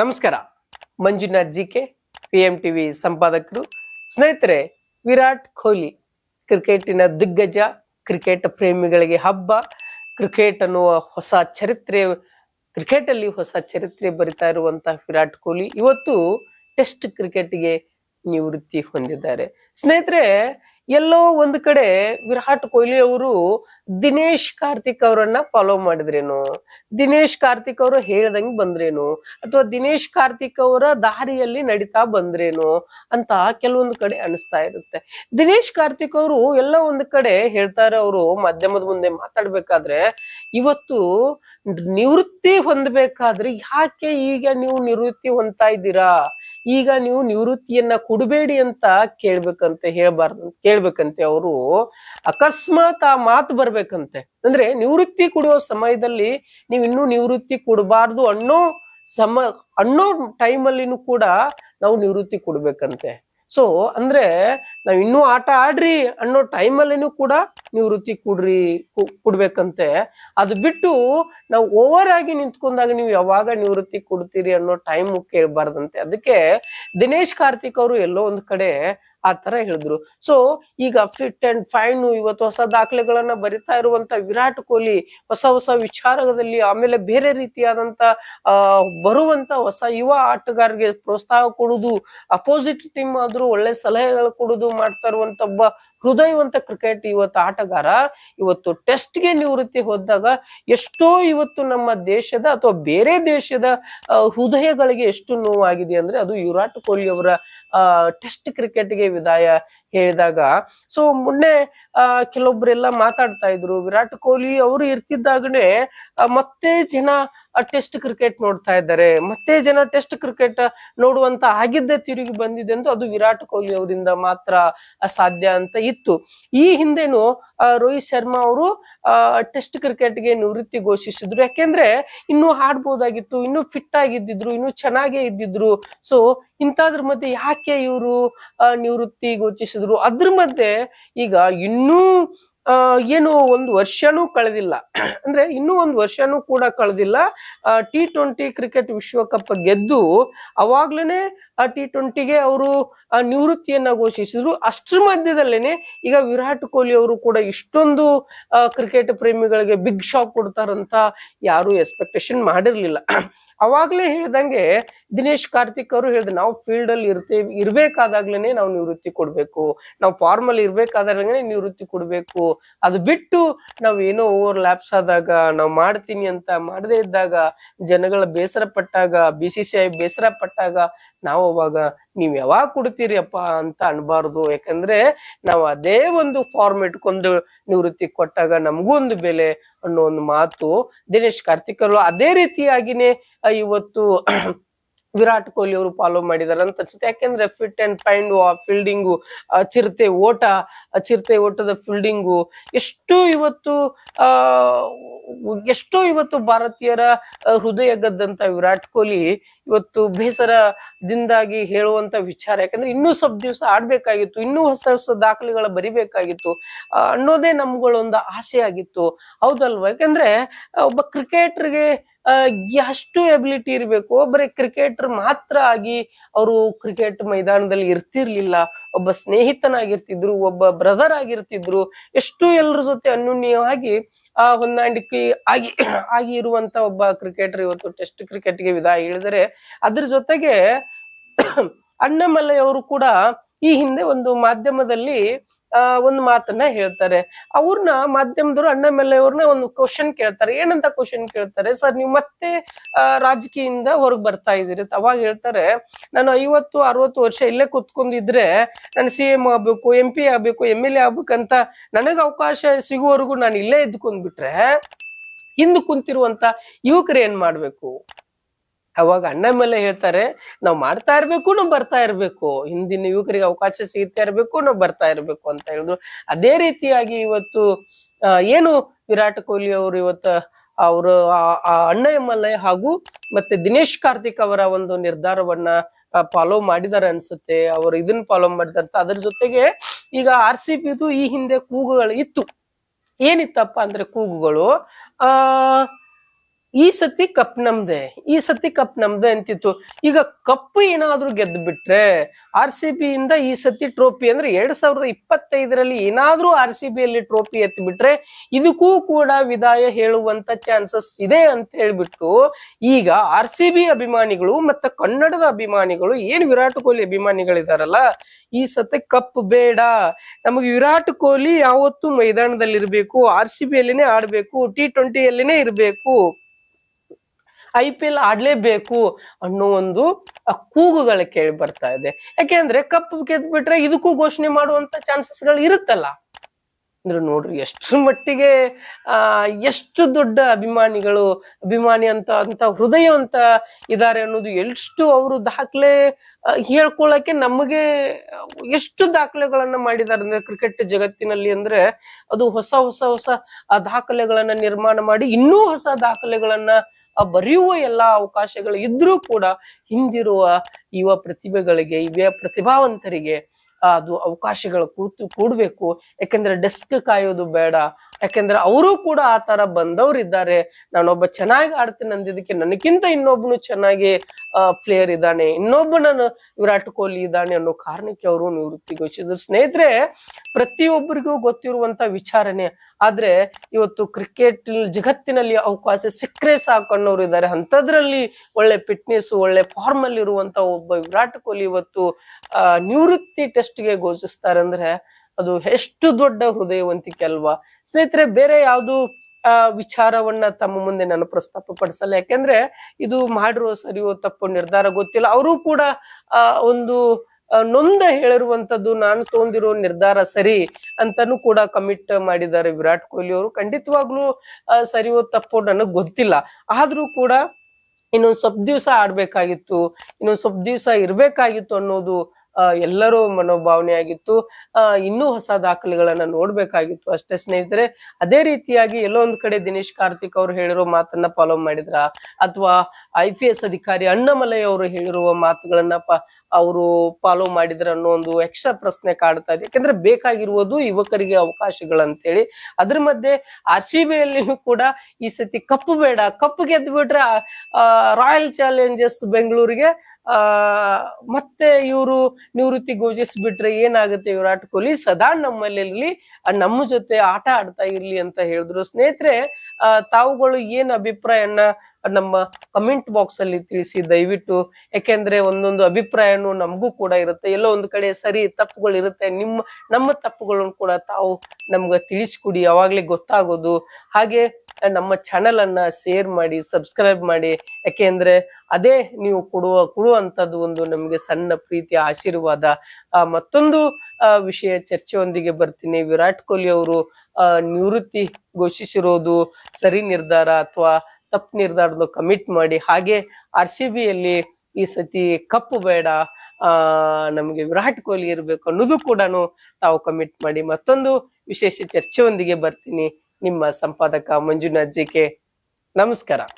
ನಮಸ್ಕಾರ. Manjunath G K P M TV ಸಂಪಾದಕರು. ಸ್ನೇಹಿತರೆ, ವಿರಾಟ್ ಕೊಹ್ಲಿ ಕ್ರಿಕೆಟಿನ ದಿಗ್ಗಜ, ಕ್ರಿಕೆಟ್ ಪ್ರೇಮಿಗಳಿಗೆ ಹಬ್ಬ, ಕ್ರಿಕೆಟ್ ಅನ್ನುವ ಹೊಸ ಚರಿತ್ರೆ, ಕ್ರಿಕೆಟ್ ಅಲ್ಲಿ ಹೊಸ ಚರಿತ್ರೆ ಬರಿತಾ ಇರುವಂತಹ ವಿರಾಟ್ ಕೊಹ್ಲಿ ಇವತ್ತು ಟೆಸ್ಟ್ ಕ್ರಿಕೆಟ್ಗೆ ನಿವೃತ್ತಿ ಹೊಂದಿದ್ದಾರೆ. ಸ್ನೇಹಿತರೆ ಎಲ್ಲೋ ಒಂದು ಕಡೆ ವಿರಾಟ್ ಕೊಹ್ಲಿ ಅವರು ದಿನೇಶ್ ಕಾರ್ತಿಕ್ ಅವರನ್ನ ಫಾಲೋ ಮಾಡಿದ್ರೇನು? ದಿನೇಶ್ ಕಾರ್ತಿಕ್ ಅವರು ಹೇಳ್ದಂಗ್ ಬಂದ್ರೇನು? ಅಥವಾ ದಿನೇಶ್ ಕಾರ್ತಿಕ್ ಅವರ ದಾರಿಯಲ್ಲಿ ನಡೀತಾ ಬಂದ್ರೇನು ಅಂತ ಕೆಲವೊಂದು ಕಡೆ ಅನಿಸ್ತಾ ಇರುತ್ತೆ. ದಿನೇಶ್ ಕಾರ್ತಿಕ್ ಅವರು ಎಲ್ಲ ಒಂದು ಕಡೆ ಹೇಳ್ತಾರೆ ಅವರು ಮಾಧ್ಯಮದ ಮುಂದೆ ಮಾತಾಡ್ಬೇಕಾದ್ರೆ, ಇವತ್ತು ನಿವೃತ್ತಿ ಹೊಂದಬೇಕಾದ್ರೆ ಯಾಕೆ ಈಗ ನೀವು ನಿವೃತ್ತಿ ಹೊಂದ್ತಾ ಇದ್ದೀರಾ? ಈಗ ನೀವು ನಿವೃತ್ತಿಯನ್ನ ಕೊಡಬೇಡಿ ಅಂತ ಕೇಳ್ಬೇಕಂತೆ ಹೇಳ್ಬಾರ್ದು, ಕೇಳ್ಬೇಕಂತೆ ಅವರು. ಅಕಸ್ಮಾತ್ ಆ ಮಾತು ಬರ್ಬೇಕಂತೆ. ಅಂದ್ರೆ ನಿವೃತ್ತಿ ಕೊಡುವ ಸಮಯದಲ್ಲಿ ನೀವು ಇನ್ನೂ ನಿವೃತ್ತಿ ಕೊಡಬಾರ್ದು ಅನ್ನೋ ಸಮ, ಅನ್ನೋ ಟೈಮಲ್ಲಿನೂ ಕೂಡ ನಾವು ನಿವೃತ್ತಿ ಕೊಡ್ಬೇಕಂತೆ. ಸೊ ಅಂದ್ರೆ ನಾವ್ ಇನ್ನೂ ಆಟ ಆಡ್ರಿ ಅನ್ನೋ ಟೈಮಲ್ಲಿನೂ ಕೂಡ ನಿವೃತ್ತಿ ಕೊಡ್ರಿ, ಕೊ- ಕೊಡ್ಬೇಕಂತೆ. ಅದು ಬಿಟ್ಟು ನಾವು ಓವರ್ ಆಗಿ ನಿಂತ್ಕೊಂಡಾಗ ನೀವು ಯಾವಾಗ ನಿವೃತ್ತಿ ಕೊಡ್ತೀರಿ ಅನ್ನೋ ಟೈಮ್ ಕೇಳ್ಬಾರ್ದಂತೆ. ಅದಕ್ಕೆ ದಿನೇಶ್ ಕಾರ್ತಿಕ್ ಅವರು ಎಲ್ಲೋ ಒಂದ್ ಕಡೆ ಆ ತರ ಹೇಳಿದ್ರು. ಸೊ ಈಗ ಫಿಟ್ ಅಂಡ್ ಫೈನ್ ಇವತ್ತು ಹೊಸ ದಾಖಲೆಗಳನ್ನ ಬರಿತಾ ಇರುವಂತ ವಿರಾಟ್ ಕೊಹ್ಲಿ ಹೊಸ ಹೊಸ ವಿಚಾರದಲ್ಲಿ ಆಮೇಲೆ ಬೇರೆ ರೀತಿಯಾದಂತ ಬರುವಂತ ಹೊಸ ಯುವ ಆಟಗಾರರಿಗೆ ಪ್ರೋತ್ಸಾಹ ಕೊಡುದು ಅಪೋಸಿಟ್ ಟೀಮ್ ಆದ್ರೂ ಒಳ್ಳೆ ಸಲಹೆಗಳು ಕೊಡುದು ಮಾಡ್ತಾ ಇರುವಂತ ಒಬ್ಬ ಹೃದಯವಂತ ಕ್ರಿಕೆಟ್ ಇವತ್ತು ಆಟಗಾರ. ಇವತ್ತು ಟೆಸ್ಟ್ಗೆ ನಿವೃತ್ತಿ ಹೋದಾಗ ಎಷ್ಟೋ ಇವತ್ತು ನಮ್ಮ ದೇಶದ ಅಥವಾ ಬೇರೆ ದೇಶದ ಹೃದಯಗಳಿಗೆ ಎಷ್ಟು ನೋವಾಗಿದೆ ಅಂದ್ರೆ ಅದು ವಿರಾಟ್ ಕೊಹ್ಲಿ ಅವರ ಟೆಸ್ಟ್ ಕ್ರಿಕೆಟ್ಗೆ ವಿದಾಯ ಹೇಳಿದಾಗ. ಸೊ ಮೊನ್ನೆ ಆ ಕೆಲವೊಬ್ರೆಲ್ಲ ಮಾತಾಡ್ತಾ ಇದ್ರು. ವಿರಾಟ್ ಕೊಹ್ಲಿ ಅವರು ಇರ್ತಿದ್ದಾಗನೇ ಆ, ಮತ್ತೆ ಜನ ಟೆಸ್ಟ್ ಕ್ರಿಕೆಟ್ ನೋಡ್ತಾ ಇದ್ದಾರೆ. ಮತ್ತೆ ಜನ ಟೆಸ್ಟ್ ಕ್ರಿಕೆಟ್ ನೋಡುವಂತ ಆಗಿದ್ದೇ ತಿರುಗಿ ಬಂದಿದೆ ಅಂತ ಅದು ವಿರಾಟ್ ಕೊಹ್ಲಿ ಅವರಿಂದ ಮಾತ್ರ ಸಾಧ್ಯ ಅಂತ ಇತ್ತು. ಈ ಹಿಂದೆನು ಆ, ರೋಹಿತ್ ಶರ್ಮಾ ಅವರು ಟೆಸ್ಟ್ ಕ್ರಿಕೆಟ್ಗೆ ನಿವೃತ್ತಿ ಘೋಷಿಸಿದ್ರು. ಯಾಕೆಂದ್ರೆ ಇನ್ನು ಆಡ್ಬೋದಾಗಿತ್ತು ಇನ್ನು ಫಿಟ್ ಆಗಿದ್ದಿದ್ರು ಇನ್ನು ಚೆನ್ನಾಗೇ ಇದ್ದಿದ್ರು. ಸೊ ಇಂಥದ್ರ ಮಧ್ಯೆ ಯಾಕೆ ಇವರು ನಿವೃತ್ತಿ ಘೋಷಿಸಿದ್ರು? ಅದ್ರ ಮಧ್ಯೆ ಈಗ ಇನ್ನೂ ಆ, ಏನು ಒಂದು ವರ್ಷನೂ ಕಳೆದಿಲ್ಲ. ಅಂದ್ರೆ ಇನ್ನೂ ಒಂದು ವರ್ಷನೂ ಕೂಡ ಕಳೆದಿಲ್ಲ. ಟಿ ಟ್ವೆಂಟಿ ಕ್ರಿಕೆಟ್ ವಿಶ್ವಕಪ್ ಗೆದ್ದು ಅವಾಗ್ಲೇನೆ ಆ ಟಿ ಟ್ವೆಂಟಿಗೆ ಅವರು ನಿವೃತ್ತಿಯನ್ನ ಘೋಷಿಸಿದ್ರು. ಅಷ್ಟ್ರ ಮಧ್ಯದಲ್ಲೇನೆ ಈಗ ವಿರಾಟ್ ಕೊಹ್ಲಿ ಅವರು ಕೂಡ ಇಷ್ಟೊಂದು ಕ್ರಿಕೆಟ್ ಪ್ರೇಮಿಗಳಿಗೆ ಬಿಗ್ ಶಾಕ್ ಕೊಡ್ತಾರಂತ ಯಾರು ಎಕ್ಸ್ಪೆಕ್ಟೇಷನ್ ಮಾಡಿರ್ಲಿಲ್ಲ. ಅವಾಗ್ಲೇ ಹೇಳ್ದಂಗೆ ದಿನೇಶ್ ಕಾರ್ತಿಕ್ ಅವರು ಹೇಳಿದ್ರು ನಾವು ಫೀಲ್ಡ್ ಅಲ್ಲಿ ಇರ್ತೇವೆ ಇರಬೇಕಾದಾಗ್ಲೇ ನಾವು ನಿವೃತ್ತಿ ಕೊಡ್ಬೇಕು. ನಾವು ಫಾರ್ಮಲ್ ಅಲ್ಲಿ ಇರ್ಬೇಕಾದಾಗ್ಲೇನೆ ನಿವೃತ್ತಿ ಕೊಡ್ಬೇಕು. ಅದು ಬಿಟ್ಟು ನಾವ್ ಏನೋ ಓವರ್ ಲ್ಯಾಪ್ಸ್ ಆದಾಗ, ನಾವು ಮಾಡ್ತೀನಿ ಅಂತ ಮಾಡದೇ ಇದ್ದಾಗ, ಜನಗಳ ಬೇಸರ ಪಟ್ಟಾಗ ಬಿ ಸಿ ಸಿ ಐ ಬೇಸರ ಪಟ್ಟಾಗ, ನಾವು ಅವಾಗ ನೀವ್ ಯಾವಾಗ ಕೊಡ್ತೀರಿ ಅಪ್ಪ ಅಂತ ಅನ್ಬಾರ್ದು. ಯಾಕಂದ್ರೆ ನಾವು ಅದೇ ಒಂದು ಫಾರ್ಮ್ ಇಟ್ಕೊಂಡು ನಿವೃತ್ತಿ ಕೊಟ್ಟಾಗ ನಮಗೂ ಒಂದು ಬೆಲೆ ಅನ್ನೋ ಒಂದು ಮಾತು ದಿನೇಶ್ ಕಾರ್ತಿಕ್ ಅದೇ ರೀತಿಯಾಗಿನೇ ಇವತ್ತು ವಿರಾಟ್ ಕೊಹ್ಲಿ ಅವರು ಫಾಲೋ ಮಾಡಿದಾರೆ ಅಂತ ಅನ್ಸುತ್ತೆ. ಯಾಕೆಂದ್ರೆ ಫಿಟ್ ಅಂಡ್ ಫೈಂಡ್ ಫೀಲ್ಡಿಂಗು ಚಿರತೆ ಓಟ ಚಿರತೆ ಓಟದ ಫೀಲ್ಡಿಂಗು ಎಷ್ಟು ಇವತ್ತು ಎಷ್ಟೋ ಇವತ್ತು ಭಾರತೀಯರ ಹೃದಯ ಗದ್ದಂತ ವಿರಾಟ್ ಕೊಹ್ಲಿ ಇವತ್ತು ಬೇಸರದಿಂದಾಗಿ ಹೇಳುವಂತ ವಿಚಾರ. ಯಾಕಂದ್ರೆ ಇನ್ನೂ ಸ್ವಲ್ಪ ದಿವಸ ಆಡ್ಬೇಕಾಗಿತ್ತು, ಇನ್ನೂ ಹೊಸ ಹೊಸ ದಾಖಲೆಗಳ ಬರಿಬೇಕಾಗಿತ್ತು ಅನ್ನೋದೇ ನಮ್ಗಳೊಂದು ಆಸೆ ಆಗಿತ್ತು ಹೌದಲ್ವಾ? ಯಾಕಂದ್ರೆ ಒಬ್ಬ ಕ್ರಿಕೆಟರ್ಗೆ ಎಷ್ಟು ಎಬಿಲಿಟಿ ಇರಬೇಕು. ಬರೀ ಕ್ರಿಕೆಟರ್ ಮಾತ್ರ ಆಗಿ ಅವರು ಕ್ರಿಕೆಟ್ ಮೈದಾನದಲ್ಲಿ ಇರ್ತಿರ್ಲಿಲ್ಲ. ಒಬ್ಬ ಸ್ನೇಹಿತನಾಗಿರ್ತಿದ್ರು, ಒಬ್ಬ ಬ್ರದರ್ ಆಗಿರ್ತಿದ್ರು, ಎಷ್ಟು ಎಲ್ಲರ ಜೊತೆ ಅನ್ಯೋನ್ಯವಾಗಿ, ಆ, ಹೊಂದಾಣಿಕೆ ಆಗಿ ಆಗಿ ಇರುವಂತ ಒಬ್ಬ ಕ್ರಿಕೆಟರ್ ಇವತ್ತು ಟೆಸ್ಟ್ ಕ್ರಿಕೆಟ್ಗೆ ವಿದಾಯ ಹೇಳಿದರೆ, ಅದ್ರ ಜೊತೆಗೆ ಅಣ್ಣಮಲೈ ಅವರು ಕೂಡ ಈ ಹಿಂದೆ ಒಂದು ಮಾಧ್ಯಮದಲ್ಲಿ ಒಂದು ಮಾತನ್ನ ಹೇಳ್ತಾರೆ. ಅವ್ರನ್ನ ಮಾಧ್ಯಮದವರು ಅವ್ರನ್ನ ಒಂದು ಕ್ವಶನ್ ಕೇಳ್ತಾರೆ. ಏನಂತ ಕ್ವಶನ್ ಕೇಳ್ತಾರೆ? ಸರ್, ನೀವು ಮತ್ತೆ ರಾಜಕೀಯದಿಂದ ಹೊರಗ್ ಬರ್ತಾ ಇದೀರಿ ಅವಾಗ ಹೇಳ್ತಾರೆ, ನಾನು ಐವತ್ತು, ಅರವತ್ತು ವರ್ಷ ಇಲ್ಲೇ ಕುತ್ಕೊಂಡಿದ್ರೆ ನಾನು ಸಿ ಎಂ ಆಗ್ಬೇಕು ಎಂ ಪಿ ಆಗ್ಬೇಕು ಎಂ ಎಲ್ ಎ ಆಗ್ಬೇಕಂತ ನನಗೆ ಅವಕಾಶ ಸಿಗುವವರೆಗೂ ನಾನು ಇಲ್ಲೇ ಇದ್ಕೊಂಡ್ಬಿಟ್ರೆ ಹಿಂದ್ ಕುಂತಿರುವಂತ ಯುವಕರು ಏನ್ ಮಾಡ್ಬೇಕು? ಅವಾಗ ಅಣ್ಣ ಮೇಲೆ ಹೇಳ್ತಾರೆ, ನಾವು ಮಾಡ್ತಾ ಇರ್ಬೇಕು, ನಾವು ಬರ್ತಾ ಇರ್ಬೇಕು. ಹಿಂದಿನ ಯುವಕರಿಗೆ ಅವಕಾಶ ಸಿಗ್ತಾ ಇರ್ಬೇಕು, ನಾವು ಬರ್ತಾ ಇರ್ಬೇಕು, ಅಂತ ಹೇಳಿದ್ರು. ಅದೇ ರೀತಿಯಾಗಿ ಇವತ್ತು ಏನು ವಿರಾಟ್ ಕೊಹ್ಲಿ ಅವರು ಇವತ್ತು, ಅವರು ಅಣ್ಣ ಎಮ್ಮಲ್ಲಯ್ಯ ಹಾಗೂ ಮತ್ತೆ ದಿನೇಶ್ ಕಾರ್ತಿಕ್ ಅವರ ಒಂದು ನಿರ್ಧಾರವನ್ನ ಫಾಲೋ ಮಾಡಿದಾರೆ ಅನ್ಸುತ್ತೆ. ಅವರು ಇದನ್ನ ಫಾಲೋ ಮಾಡಿದಾರೆ ಅದ್ರ ಜೊತೆಗೆ ಈಗ ಆರ್ ಸಿ ಈ ಹಿಂದೆ ಕೂಗುಗಳು ಇತ್ತು. ಏನಿತ್ತಪ್ಪ ಅಂದ್ರೆ ಕೂಗುಗಳು? ಆ ಈ ಸತಿ ಕಪ್ ನಮ್ದೆ, ಈ ಸತಿ ಕಪ್ ನಮ್ದೆ ಅಂತಿತ್ತು. ಈಗ ಕಪ್ ಏನಾದ್ರೂ ಗೆದ್ದು ಬಿಟ್ರೆ ಆರ್ ಸಿ ಬಿ ಇಂದ ಈ ಸತಿ ಟ್ರೋಫಿ ಅಂದ್ರೆ ಎರಡ್ ಸಾವಿರದ ಇಪ್ಪತ್ತೈದರಲ್ಲಿ ಏನಾದ್ರೂ ಆರ್ ಸಿ ಬಿ ಅಲ್ಲಿ ಟ್ರೋಫಿ ಎತ್ತಿ ಬಿಟ್ರೆ ಇದಕ್ಕೂ ಕೂಡ ವಿದಾಯ ಹೇಳುವಂತ ಚಾನ್ಸಸ್ ಇದೆ ಅಂತ ಹೇಳ್ಬಿಟ್ಟು, ಈಗ ಆರ್ ಸಿ ಬಿ ಅಭಿಮಾನಿಗಳು ಮತ್ತೆ ಕನ್ನಡದ ಅಭಿಮಾನಿಗಳು, ಏನ್ ವಿರಾಟ್ ಕೊಹ್ಲಿ ಅಭಿಮಾನಿಗಳಿದಾರಲ್ಲ, ಈ ಸತಿ ಕಪ್ ಬೇಡ. ನಮಗೆ ವಿರಾಟ್ ಕೊಹ್ಲಿ ಯಾವತ್ತು ಮೈದಾನದಲ್ಲಿ ಇರಬೇಕು ಆರ್ ಸಿ ಬಿ ಅಲ್ಲಿನೇ ಆಡ್ಬೇಕು, ಟಿ ಟ್ವೆಂಟಿಯಲ್ಲಿನೇ ಇರಬೇಕು. ಐ ಪಿ ಎಲ್ ಆಡ್ಲೇಬೇಕು ಅನ್ನೋ ಒಂದು ಕೂಗುಗಳು ಕೇಳಿ ಬರ್ತಾ ಇದೆ. ಯಾಕೆಂದ್ರೆ ಕಪ್ ಗೆದ್ಬಿಟ್ರೆ ಇದಕ್ಕೂ ಘೋಷಣೆ ಮಾಡುವಂತ ಚಾನ್ಸಸ್ಗಳು ಇರುತ್ತಲ್ಲ. ಅಂದ್ರೆ ನೋಡ್ರಿ ಎಷ್ಟ್ರ ಮಟ್ಟಿಗೆ ಆ ಎಷ್ಟು ದೊಡ್ಡ ಅಭಿಮಾನಿಗಳು ಅಭಿಮಾನಿ ಅಂತ ಅಂತ ಹೃದಯವಂತ ಇದಾರೆ ಅನ್ನೋದು ಎಷ್ಟು ಅವರು ದಾಖಲೆ ಆ, ಹೇಳ್ಕೊಳ್ಳಕ್ಕೆ ನಮಗೆ ಎಷ್ಟು ದಾಖಲೆಗಳನ್ನ ಮಾಡಿದ್ದಾರೆ ಅಂದ್ರೆ ಕ್ರಿಕೆಟ್ ಜಗತ್ತಿನಲ್ಲಿ ಅಂದ್ರೆ ಅದು ಹೊಸ ಹೊಸ ಹೊಸ ದಾಖಲೆಗಳನ್ನ ನಿರ್ಮಾಣ ಮಾಡಿ ಇನ್ನೂ ಹೊಸ ದಾಖಲೆಗಳನ್ನ ಬರೆಯುವ ಎಲ್ಲಾ ಅವಕಾಶಗಳು ಇದ್ರೂ ಕೂಡ ಹಿಂದಿರುವ ಯುವ ಪ್ರತಿಭೆಗಳಿಗೆ, ಯುವ ಪ್ರತಿಭಾವಂತರಿಗೆ ಅದು ಅವಕಾಶಗಳು ಕೂತು ಕೂಡಬೇಕು. ಯಾಕಂದ್ರೆ ಡೆಸ್ಕ್ ಕಾಯೋದು ಬೇಡ. ಯಾಕೆಂದ್ರೆ ಅವರು ಕೂಡ ಆ ತರ ಬಂದವರಿದ್ದಾರೆ. ನಾನೊಬ್ಬ ಚೆನ್ನಾಗಿ ಆಡ್ತೀನಿ ಅಂದಿದ್ದಕ್ಕೆ ನನಗಿಂತ ಇನ್ನೊಬ್ಬನು ಚೆನ್ನಾಗಿ ಪ್ಲೇಯರ್ ಇದ್ದಾನೆ. ಇನ್ನೊಬ್ಬ ನಾನು ವಿರಾಟ್ ಕೊಹ್ಲಿ ಇದ್ದಾನೆ ಅನ್ನೋ ಕಾರಣಕ್ಕೆ ಅವರು ನಿವೃತ್ತಿಗೊಳಿಸಿದ್ರು ಸ್ನೇಹಿತರೆ, ಪ್ರತಿಯೊಬ್ಬರಿಗೂ ಗೊತ್ತಿರುವಂತ ವಿಚಾರನೆ ಆದ್ರೆ ಇವತ್ತು ಕ್ರಿಕೆಟ್ ಜಗತ್ತಿನಲ್ಲಿ ಅವಕಾಶ ಸಿಕ್ಕರೆ ಸಾಕು ಇದ್ದಾರೆ. ಅಂಥದ್ರಲ್ಲಿ ಒಳ್ಳೆ ಫಿಟ್ನೆಸ್ ಒಳ್ಳೆ ಫಾರ್ಮ್ ಅಲ್ಲಿ ಇರುವಂತ ಒಬ್ಬ ವಿರಾಟ್ ಕೊಹ್ಲಿ ಇವತ್ತು ನಿವೃತ್ತಿ ಟೆಸ್ಟ್ಗೆ ಘೋಷಿಸ್ತಾರೆ ಅಂದ್ರೆ ಅದು ಎಷ್ಟು ದೊಡ್ಡ ಹೃದಯವಂತಿಕೆ ಅಲ್ವಾ ಸ್ನೇಹಿತರೆ, ಬೇರೆ ಯಾವುದು, ಆ, ವಿಚಾರವನ್ನ ತಮ್ಮ ಮುಂದೆ ನಾನು ಪ್ರಸ್ತಾಪ ಪಡಿಸಲ್ಲ ಯಾಕೆಂದ್ರೆ, ಇದು ಮಾಡಿರೋ ಸರಿಯೋ ತಪ್ಪು ನಿರ್ಧಾರ ಗೊತ್ತಿಲ್ಲ. ಅವರು ಕೂಡ, ಆ, ಒಂದು ನೊಂದ ಹೇಳಿರುವಂತದ್ದು, ನಾನು ತೋಂದಿರೋ ನಿರ್ಧಾರ ಸರಿ ಅಂತಾನು ಕೂಡ ಕಮಿಟ್ ಮಾಡಿದ್ದಾರೆ ವಿರಾಟ್ ಕೊಹ್ಲಿ ಅವರು. ಖಂಡಿತವಾಗ್ಲೂ ಸರಿಯೋ ತಪ್ಪು ನನಗ್ ಗೊತ್ತಿಲ್ಲ. ಆದ್ರೂ ಕೂಡ, ಇನ್ನೊಂದ್ ಸ್ವಲ್ಪ ದಿವ್ಸ ಆಡ್ಬೇಕಾಗಿತ್ತು, ಇನ್ನೊಂದ್ ಸ್ವಲ್ಪ ದಿವಸ ಇರ್ಬೇಕಾಗಿತ್ತು ಅನ್ನೋದು ಎಲ್ಲರೂ ಮನೋಭಾವನೆ ಆಗಿತ್ತು ಇನ್ನೂ ಹೊಸ ದಾಖಲೆಗಳನ್ನ ನೋಡ್ಬೇಕಾಗಿತ್ತು ಅಷ್ಟೇ ಸ್ನೇಹಿತರೆ. ಅದೇ ರೀತಿಯಾಗಿ ಎಲ್ಲೋ ಒಂದ್ ಕಡೆ ದಿನೇಶ್ ಕಾರ್ತಿಕ್ ಅವರು ಹೇಳಿರೋ ಮಾತನ್ನ ಫಾಲೋ ಮಾಡಿದ್ರ? ಅಥವಾ ಐ ಪಿ ಎಸ್ ಅಧಿಕಾರಿ ಅಣ್ಣಮಲೈ ಅವರು ಹೇಳಿರುವ ಮಾತುಗಳನ್ನ ಪ, ಅವರು ಫಾಲೋ ಮಾಡಿದ್ರ ಅನ್ನೋ ಒಂದು ಎಕ್ಸ್ಟ್ರಾ ಪ್ರಶ್ನೆ ಕಾಡ್ತಾ ಇದೆ. ಯಾಕಂದ್ರೆ ಬೇಕಾಗಿರುವುದು ಯುವಕರಿಗೆ ಅವಕಾಶಗಳಂತೇಳಿ. ಅದ್ರ ಮಧ್ಯೆ ಆರ್ ಸಿ ಬಿ ಅಲ್ಲಿನೂ ಕೂಡ ಈ ಸತಿ ಕಪ್ಪು ಬೇಡ. ಕಪ್ಪು ಗೆದ್ದು ಬಿಟ್ರೆ ರಾಯಲ್ ಚಾಲೆಂಜರ್ಸ್ ಬೆಂಗಳೂರಿಗೆ ಆ ಮತ್ತೆ ಇವರು ನಿವೃತ್ತಿ ಘೋಷಿಸ್ಬಿಟ್ರೆ ಏನಾಗುತ್ತೆ ವಿರಾಟ್ ಕೊಹ್ಲಿ ಸದಾ ನಮ್ಮಲ್ಲಿ ಆ, ನಮ್ಮ ಜೊತೆ ಆಟ ಆಡ್ತಾ ಇರ್ಲಿ ಅಂತ ಹೇಳಿದ್ರು. ಸ್ನೇಹಿತರೆ ತಾವುಗಳು ಏನ್ ಅಭಿಪ್ರಾಯನ ನಮ್ಮ ಕಮೆಂಟ್ ಬಾಕ್ಸ್ ಅಲ್ಲಿ ತಿಳಿಸಿ, ದಯವಿಟ್ಟು. ಯಾಕೆಂದ್ರೆ ಒಂದೊಂದು ಅಭಿಪ್ರಾಯನು ನಮಗೂ ಕೂಡ ಇರುತ್ತೆ. ಎಲ್ಲೋ ಒಂದು ಕಡೆ ಸರಿ ತಪ್ಪುಗಳು ಇರುತ್ತೆ. ನಿಮ್ಮ, ನಮ್ಮ ತಪ್ಪುಗಳನ್ನು ಕೂಡ ತಾವು ನಮ್ಗೆ ತಿಳಿಸ್ಕೊಡಿ. ಅವಾಗ್ಲೇ ಗೊತ್ತಾಗೋದು. ಹಾಗೆ ನಮ್ಮ ಚಾನೆಲ್ ಅನ್ನ ಶೇರ್ ಮಾಡಿ ಸಬ್ಸ್ಕ್ರೈಬ್ ಮಾಡಿ. ಯಾಕೆಂದ್ರೆ ಅದೇ ನೀವು ಕೊಡುವ ಕೊಡುವಂತದ್ದು ಒಂದು ನಮಗೆ ಸಣ್ಣ ಪ್ರೀತಿಯ ಆಶೀರ್ವಾದ. ಮತ್ತೊಂದು ವಿಷಯ ಚರ್ಚೆಯೊಂದಿಗೆ ಬರ್ತೀನಿ. ವಿರಾಟ್ ಕೊಹ್ಲಿ ಅವರು ನಿವೃತ್ತಿ ಘೋಷಿಸಿರೋದು ಸರಿ ನಿರ್ಧಾರ ಅಥವಾ ತಪ್ಪು ನಿರ್ಧಾರದ ಕಮಿಟ್ ಮಾಡಿ, ಹಾಗೆ ಆರ್ ಸಿ ಬಿಯಲ್ಲಿ ಈ ಸತಿ ಕಪ್ಪು ಬೇಡ, ಆ, ನಮಗೆ ವಿರಾಟ್ ಕೊಹ್ಲಿ ಇರಬೇಕು ಅನ್ನೋದು ಕೂಡ ತಾವು ಕಮಿಟ್ ಮಾಡಿ. ಮತ್ತೊಂದು ವಿಶೇಷ ಚರ್ಚೆಯೊಂದಿಗೆ ಬರ್ತೀನಿ. ನಿಮ್ಮ ಸಂಪಾದಕ ಮಂಜುನಾಥ್ ಜಿ ಕೆ ನಮಸ್ಕಾರ.